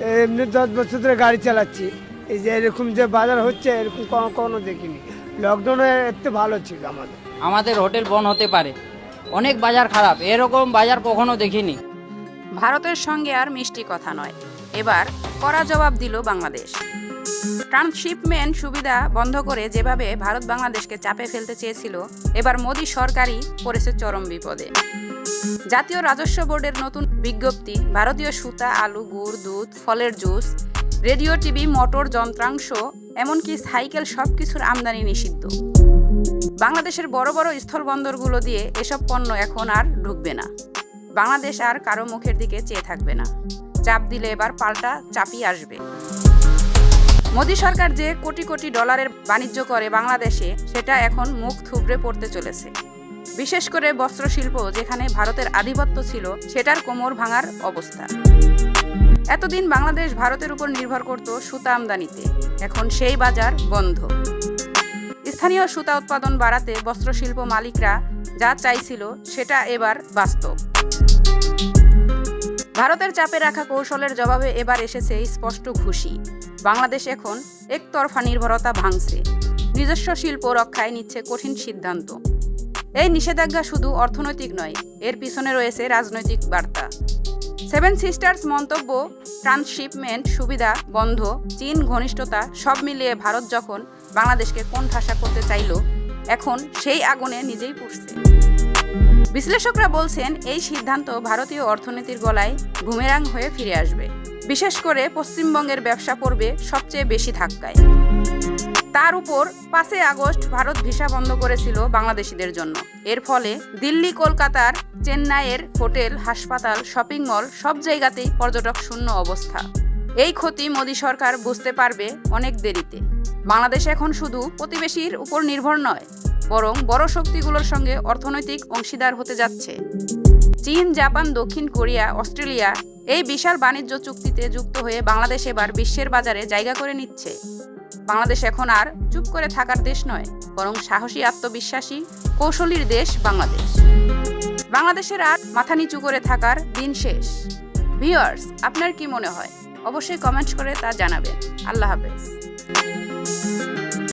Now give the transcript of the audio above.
এমনি দশ বছর ধরে গাড়ি চালাচ্ছি। এই যে এরকম যে বাজার হচ্ছে এরকম কোনো কোনো দেখিনি। লকডাউনে এতে ভালো ছিল আমাদের। আমাদের হোটেল বন্ধ হতে পারে। অনেক বাজার খারাপ। এরকম বাজার কখনো দেখিনি। ভারতের সঙ্গে আর মিষ্টি কথা নয়। এবার কড়া জবাব দিল বাংলাদেশ। ট্রান্সশিপমেন্ট সুবিধা বন্ধ করে যেভাবে ভারত বাংলাদেশকে চাপে ফেলতে চেয়েছিল, এবার মোদী সরকারই পড়েছে চরম বিপদে। জাতীয় রাজস্ব বোর্ডের নতুন বিজ্ঞপ্তি, ভারতীয় সুতা, আলু, গুড়, দুধ, ফলের জুস, রেডিও, টিভি, মোটর, যন্ত্রাংশ, এমনকি সাইকেল সব কিছুর আমদানি নিষিদ্ধ। বাংলাদেশের বড় বড় স্থলবন্দরগুলো দিয়ে এসব পণ্য এখন আর ঢুকবে না। বাংলাদেশ আর কারও মুখের দিকে চেয়ে থাকবে না। চাপ দিলে এবার পাল্টা চাপই আসবে। মোদী সরকার যে কোটি কোটি ডলারের বাণিজ্য করে বাংলাদেশে, সেটা এখন মুখ থুবড়ে পড়তে চলেছে। বিশেষ করে বস্ত্রশিল্প, যেখানে ভারতের আধিপত্য ছিল, সেটার কোমর ভাঙার অবস্থা। এতদিন বাংলাদেশ ভারতের উপর নির্ভর করত সুতা আমদানিতে। এখন সেই বাজার বন্ধ। স্থানীয় সুতা উৎপাদন বাড়াতে বস্ত্রশিল্প মালিকরা যা চাইছিল, সেটা এবার বাস্তব। ভারতের চাপে রাখা কৌশলের জবাবে এবার এসেছে স্পষ্ট ঘুষি। বাংলাদেশ এখন একতরফা নির্ভরতা ভাঙছে। নিজস্ব শিল্প রক্ষায় নিচ্ছে কঠিন সিদ্ধান্ত। এই নিষেধাজ্ঞা শুধু অর্থনৈতিক নয়, এর পিছনে রয়েছে রাজনৈতিক বার্তা। সেভেন সিস্টার্স মন্তব্য ট্রান্সশিপমেন্ট সুবিধা বন্ধ, চীন ঘনিষ্ঠতা সব মিলিয়ে ভারত যখন বাংলাদেশকে কোন ঠাসা করতে চাইল, এখন সেই আগুনে নিজেই পুষছে বিশ্লেষকরা বলছেন, এই সিদ্ধান্ত ভারতীয় অর্থনীতির গলায় ঘুমেরাং হয়ে ফিরে আসবে। বিশেষ করে পশ্চিমবঙ্গের ব্যবসা পড়বে সবচেয়ে বেশি ধাক্কায়। তার উপর পাঁচই আগস্ট ভারত ভিসা বন্ধ করেছিল বাংলাদেশিদের জন্য। এর ফলে দিল্লি, কলকাতার চেন্নাইয়ের হোটেল, হাসপাতাল, শপিং মল সব জায়গাতেই পর্যটক শূন্য অবস্থা। এই ক্ষতি মোদী সরকার বুঝতে পারবে অনেক দেরিতে। বাংলাদেশ এখন শুধু প্রতিবেশীর উপর নির্ভর নয়, বরং বড় শক্তিগুলোর সঙ্গে অর্থনৈতিক অংশীদার হতে যাচ্ছে। চীন, জাপান, দক্ষিণ কোরিয়া, অস্ট্রেলিয়া এই বিশাল বাণিজ্য চুক্তিতে যুক্ত হয়ে বাংলাদেশ এবার বিশ্বের বাজারে জায়গা করে নিচ্ছে। বাংলাদেশ এখন আর চুপ করে থাকার দেশ নয়, বরং সাহসী, আত্মবিশ্বাসী, কৌশলীর দেশ বাংলাদেশ। বাংলাদেশের আর মাথা নিচু করে থাকার দিন শেষ। ভিওয়ার্স আপনার কি মনে হয়? অবশ্যই কমেন্ট করে তা জানাবেন। আল্লাহ হাফেজ।